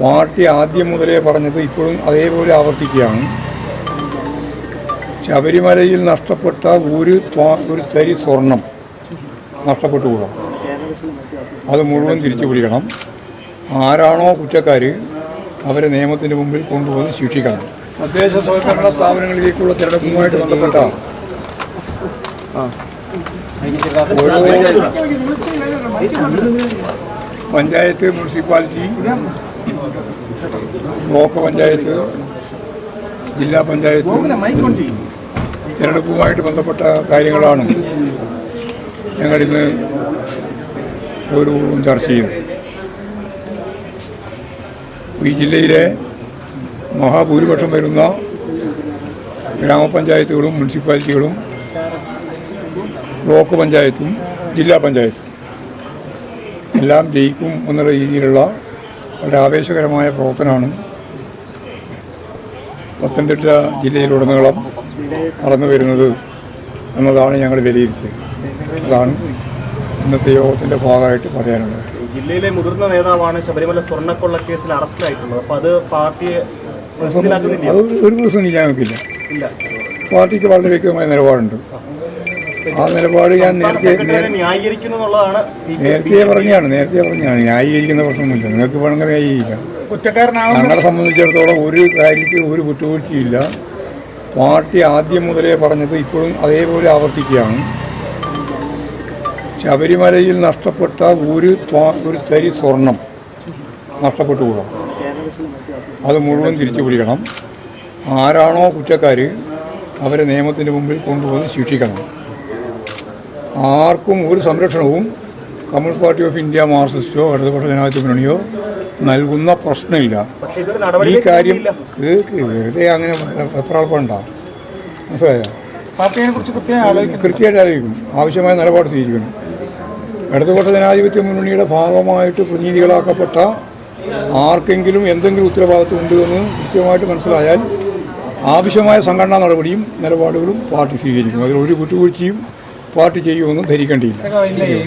Party ആദ്യം മുതലേ പറഞ്ഞത് ഇപ്പോഴും അതേപോലെ ആവർത്തിക്കുകയാണ്. ശബരിമലയിൽ നഷ്ടപ്പെട്ട ഒരു ഒരു തരി സ്വർണം നഷ്ടപ്പെട്ടുകൂടാ. അത് മുഴുവൻ തിരിച്ചു പിടിക്കണം. ആരാണോ കുറ്റക്കാർ അവരെ നിയമത്തിന് മുമ്പിൽ കൊണ്ടുവന്ന് ശിക്ഷിക്കണം. തദ്ദേശ സ്വയംഭരണ സ്ഥാപനങ്ങളിലേക്കുള്ള തിരഞ്ഞെടുപ്പുമായിട്ട് ബന്ധപ്പെട്ട പഞ്ചായത്ത് മുനിസിപ്പാലിറ്റി ബ്ലോക്ക് പഞ്ചായത്ത് ജില്ലാ പഞ്ചായത്ത് തിരഞ്ഞെടുപ്പുമായിട്ട് ബന്ധപ്പെട്ട കാര്യങ്ങളാണ് ഞങ്ങളിന്ന് ഓരോന്നും ചർച്ച ചെയ്യും ഈ ജില്ലയിലെ മഹാഭൂരിപക്ഷം വരുന്ന ഗ്രാമപഞ്ചായത്തുകളും മുനിസിപ്പാലിറ്റികളും ബ്ലോക്ക് പഞ്ചായത്തും ജില്ലാ പഞ്ചായത്തും എല്ലാം ജയിക്കും എന്നുള്ള രീതിയിലുള്ള വളരെ ആവേശകരമായ പ്രവർത്തനമാണ്. പത്തനംതിട്ട ജില്ലയിലുടനീളം നടന്നു വരുന്നത് എന്നതാണ് ഞങ്ങൾ വിലയിരുത്തിയത് അതാണ് ഇന്നത്തെ യോഗത്തിന്റെ ഭാഗമായിട്ട് പറയാനുള്ളത്. ജില്ലയിലെ മുതിർന്ന നേതാവാണ് ശബരിമല സ്വർണക്കൊള്ള കേസിൽ അറസ്റ്റിലായിട്ടുള്ളത്. അപ്പൊ അത് പാർട്ടിയെ അത് ഒരു ദിവസം ഞങ്ങൾക്കില്ല ഇല്ല. പാർട്ടിക്ക് വളരെ വ്യക്തമായ നിലപാടുണ്ട്. ആ നിലപാട് ഞാൻ നേരത്തെ നേരത്തെ പറഞ്ഞാണ് നേരത്തെ പറഞ്ഞാണ്. ന്യായീകരിക്കുന്ന പ്രശ്നമില്ല നിങ്ങൾക്ക് വേണമെങ്കിൽ ന്യായീകരിക്കാം. കുറ്റക്കാരനാണ് ഞങ്ങളെ സംബന്ധിച്ചിടത്തോളം ഒരു കാര്യത്തിൽ ഒരു കുറ്റവീഴ്ചയില്ല പാർട്ടി ആദ്യം മുതലേ പറഞ്ഞത് ഇപ്പോഴും അതേപോലെ ആവർത്തിക്കുകയാണ്. ശബരിമലയിൽ നഷ്ടപ്പെട്ട ഒരു ഒരു തരി സ്വർണം നഷ്ടപ്പെട്ടുകൂടാ. അത് മുഴുവൻ തിരിച്ചു പിടിക്കണം. ആരാണോ കുറ്റക്കാർ അവരെ നിയമത്തിന് മുമ്പിൽ കൊണ്ടുവന്ന് ശിക്ഷിക്കണം. ആർക്കും ഒരു സംരക്ഷണവും കമ്മ്യൂണിസ്റ്റ് പാർട്ടി ഓഫ് ഇന്ത്യ മാർക്സിസ്റ്റോ ഇടതുപക്ഷ ജനാധിപത്യ മുന്നണിയോ നൽകുന്ന പ്രശ്നമില്ല. ഈ കാര്യം വെറുതെ അങ്ങനെ എപ്രാൾപ്പണ്ട മനസ്സിലായോ? കൃത്യമായിട്ട് ആലോചിക്കും ആവശ്യമായ നിലപാട് സ്വീകരിക്കണം ഇടതുപക്ഷ ജനാധിപത്യ മുന്നണിയുടെ ഭാഗമായിട്ട് പ്രതിനിധികളാക്കപ്പെട്ട ആർക്കെങ്കിലും എന്തെങ്കിലും ഉത്തരവാദിത്വം ഉണ്ട് എന്ന് കൃത്യമായിട്ട് മനസ്സിലായാൽ ആവശ്യമായ സംഘടനാ നടപടിയും നിലപാടുകളും പാർട്ടി സ്വീകരിക്കും. അതിൽ ഒരു വിട്ടുവീഴ്ചയും പാർട്ടി ചെയ്യുമെന്ന് ധരിക്കേണ്ടിയില്ല.